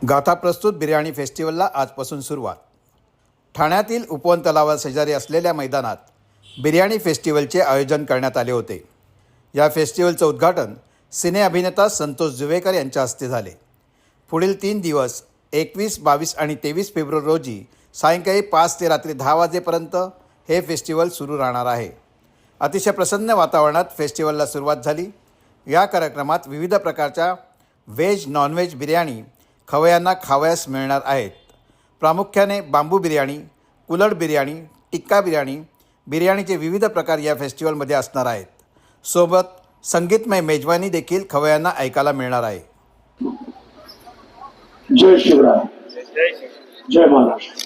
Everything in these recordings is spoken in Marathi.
गाथा प्रस्तुत बिर्याणी फेस्टिवलला आजपासून सुरुवात. ठाण्यातील उपवन तलावाशेजारी असलेल्या मैदानात बिर्याणी फेस्टिवलचे आयोजन करण्यात आले होते. या फेस्टिवलचं उद्घाटन सिने अभिनेता संतोष जुवेकर यांच्या हस्ते झाले. पुढील तीन दिवस एकवीस बावीस आणि तेवीस फेब्रुवारी रोजी सायंकाळी पाच ते रात्री दहा वाजेपर्यंत हे फेस्टिवल सुरू राहणार आहे. अतिशय प्रसन्न वातावरणात फेस्टिवलला सुरुवात झाली. या कार्यक्रमात विविध प्रकारच्या व्हेज नॉनव्हेज बिर्याणी खवयांना खावयास मिळणार आहेत. प्रामुख्याने बांबू बिर्याणी कुलड बिर्याणी टिक्का बिर्याणी बिर्याणीचे विविध प्रकार या फेस्टिवलमध्ये असणार आहेत. सोबत संगीतमय मेजवानी देखील खवयांना ऐकायला मिळणार आहे. जय शिवराय. जय महाराष्ट्र.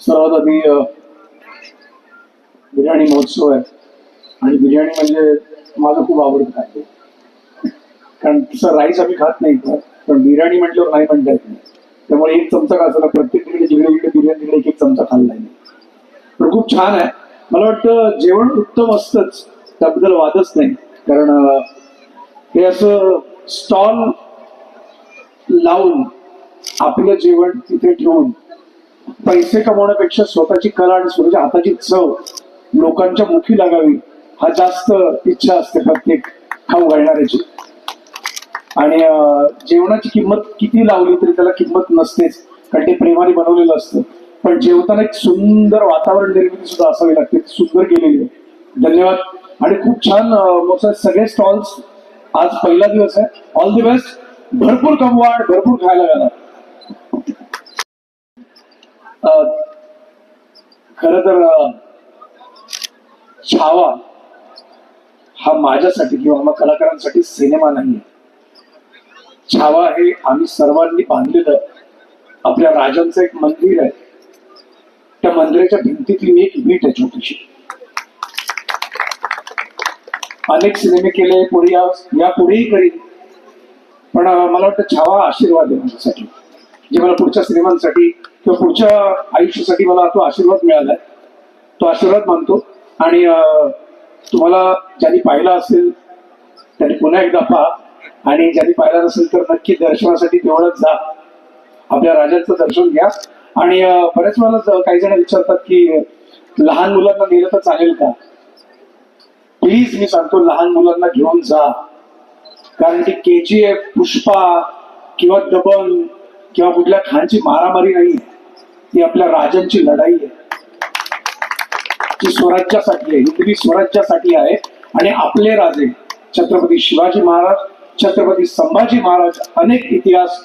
सर्वात आधी बिर्याणी महोत्सव आहे. आणि बिर्याणी म्हणजे माझं खूप आवडत आहे कारण तसं राईस आम्ही खात नाही पण बिर्याणी म्हटल्यावर नाही म्हणता येत नाही. त्यामुळे एक चमचा का असला प्रत्येक तिकडे जिकडे जिकडे बिर्याणी तिकडे एक एक चमचा खाल्ला नाही पण खूप छान आहे. मला वाटतं जेवण उत्तम असतंच त्याबद्दल वादच नाही. कारण हे असं स्टॉल लावून आपलं जेवण तिथे ठेवून पैसे कमवण्यापेक्षा स्वतःची कला आणि स्वतःच्या हाताची चव लोकांच्या मुखी लागावी हा जास्त इच्छा असते प्रत्येक खाऊ घालणाऱ्याची. आणि जेवणाची किंमत किती लावली तरी त्याला किंमत नसतेच कारण ते प्रेमाने बनवलेलं असतं. पण जेवताना एक सुंदर वातावरण निर्मिती सुद्धा असावी लागते सुंदर केलेली आहे. धन्यवाद. आणि खूप छान सगळे स्टॉल्स आज पहिला दिवस आहे. ऑल दी बेस्ट भरपूर कमवा भरपूर खायला घाला. खर तर छावा हा माझ्यासाठी किंवा आम्हा कलाकारांसाठी सिनेमा नाही छावा हे आम्ही सर्वांनी बांधलेलं आपल्या राजांचं एक मंदिर आहे. त्या मंदिराच्या भिंतीतली मी एक वीट आहे छोटीशी. अनेक सिनेमे केले पुढे या करीन. पण मला वाटतं छावा आशीर्वाद आहे माझ्यासाठी. जे मला पुढच्या सिनेमांसाठी किंवा पुढच्या आयुष्यासाठी मला तो आशीर्वाद मिळालाय. तो आशीर्वाद मानतो. आणि तुम्हाला ज्यांनी पाहिला असेल त्यांनी पुन्हा एकदा पहा. आणि ज्यांनी पाहिला नसेल तर नक्की दर्शनासाठी तेवढंच जा. आपल्या राजांचं दर्शन घ्या. आणि बऱ्याच वेळेला काही जण विचारतात की लहान मुलांना नेलं तर चालेल का? प्लीज मी सांगतो लहान मुलांना घेऊन जा. कारण ती के जी एफ पुष्पा किंवा दबंग किंवा कुठल्या खानची मारामारी नाही. ती आपल्या राजांची लढाई आहे. ती स्वराज्यासाठी आहे. हिंदवी स्वराज्यासाठी आहे. आणि आपले राजे छत्रपती शिवाजी महाराज छत्रपती संभाजी महाराज अनेक इतिहास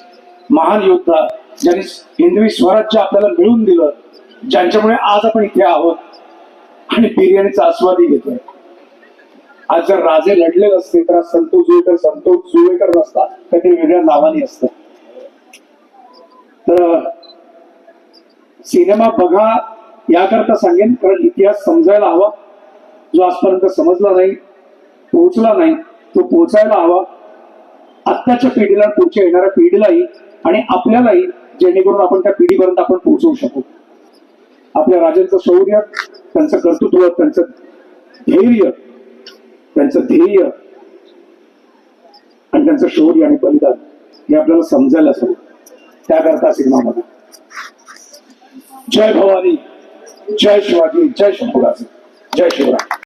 महान योद्धा ज्यांनी हिंदवी स्वराज्य आपल्याला मिळवून दिलं ज्यांच्यामुळे आज आपण इथे आहोत आणि बिर्याणीचा आस्वादही घेतोय. आज जर राजे लढले नसते तर संतोष जुळेकर संतोष जुळेकर नसता तर ते वेगळ्या नावाने असत तर सिनेमा बघा याकरता सांगेन कारण इतिहास समजायला हवा. जो आजपर्यंत समजला नाही पोहोचला नाही तो पोहोचायला हवा. आत्ताच्या पिढीला पुढच्या येणाऱ्या पिढीलाही आणि आपल्यालाही जेणेकरून आपण त्या पिढीपर्यंत आपण पोहोचवू शकू. आपल्या राजांचं शौर्य त्यांचं कर्तृत्व त्यांचं धैर्य त्यांचं ध्येय आणि त्यांचं शौर्य आणि बलिदान हे आपल्याला समजायला हवं. त्याकरता सिनेमा बघा. जय भवानी जय शिवाजी जय शंभुराज जय शिवराज